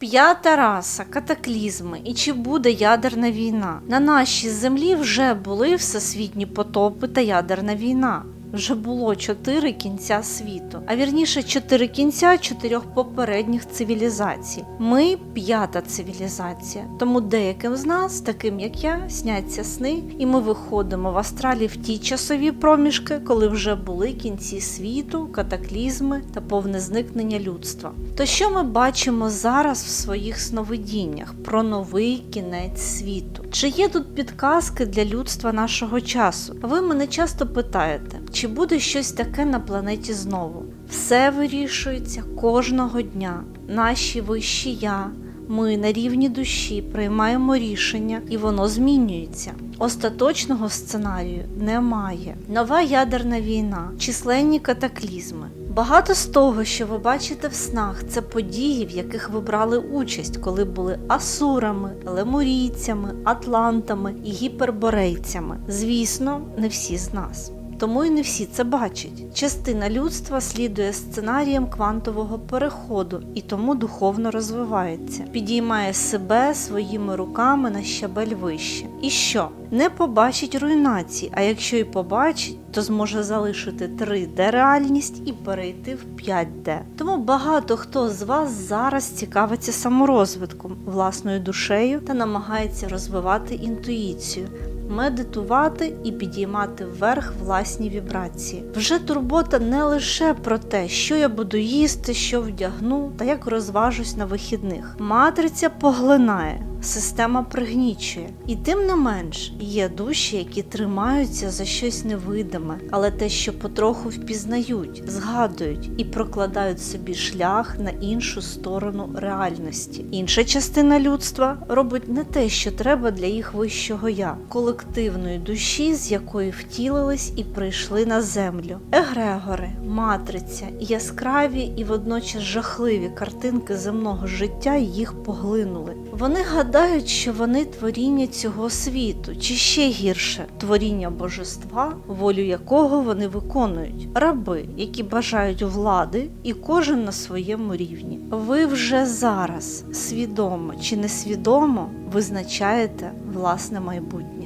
П'ята раса, катаклізми і чи буде ядерна війна? На нашій землі вже були всесвітні потопи та ядерна війна. Вже було чотири кінця світу, а вірніше чотири кінця чотирьох попередніх цивілізацій. Ми п'ята цивілізація. Тому деяким з нас, таким як я, сняться сни, і ми виходимо в астралі в ті часові проміжки, коли вже були кінці світу, катаклізми та повне зникнення людства. То що ми бачимо зараз в своїх сновидіннях про новий кінець світу? Чи є тут підказки для людства нашого часу? Ви мене часто питаєте, чи буде щось таке на планеті знову? Все вирішується кожного дня. Наші вищі я. Ми на рівні душі приймаємо рішення, і воно змінюється. Остаточного сценарію немає. Нова ядерна війна, численні катаклізми. Багато з того, що ви бачите в снах, це події, в яких ви брали участь, коли були асурами, лемурійцями, атлантами і гіперборейцями. Звісно, не всі з нас. Тому і не всі це бачать. Частина людства слідує сценаріям квантового переходу і тому духовно розвивається, підіймає себе своїми руками на щабель вище. І що? Не побачить руйнації, а якщо і побачить, то зможе залишити 3D реальність і перейти в 5D. Тому багато хто з вас зараз цікавиться саморозвитком, власною душею та намагається розвивати інтуїцію медитувати і підіймати вверх власні вібрації. Вже турбота не лише про те, що я буду їсти, що вдягну та як розважусь на вихідних. Матриця поглинає. Система пригнічує, і тим не менш є душі, які тримаються за щось невидиме, але те, що потроху впізнають, згадують і прокладають собі шлях на іншу сторону реальності. Інша частина людства робить не те, що треба для їх вищого я, колективної душі, з якої втілились і прийшли на землю. Егрегори, матриця, яскраві і водночас жахливі картинки земного життя їх поглинули. Вони гадають, що вони творіння цього світу, чи ще гірше творіння божества, волю якого вони виконують, раби, які бажають влади, і кожен на своєму рівні. Ви вже зараз свідомо чи несвідомо визначаєте власне майбутнє.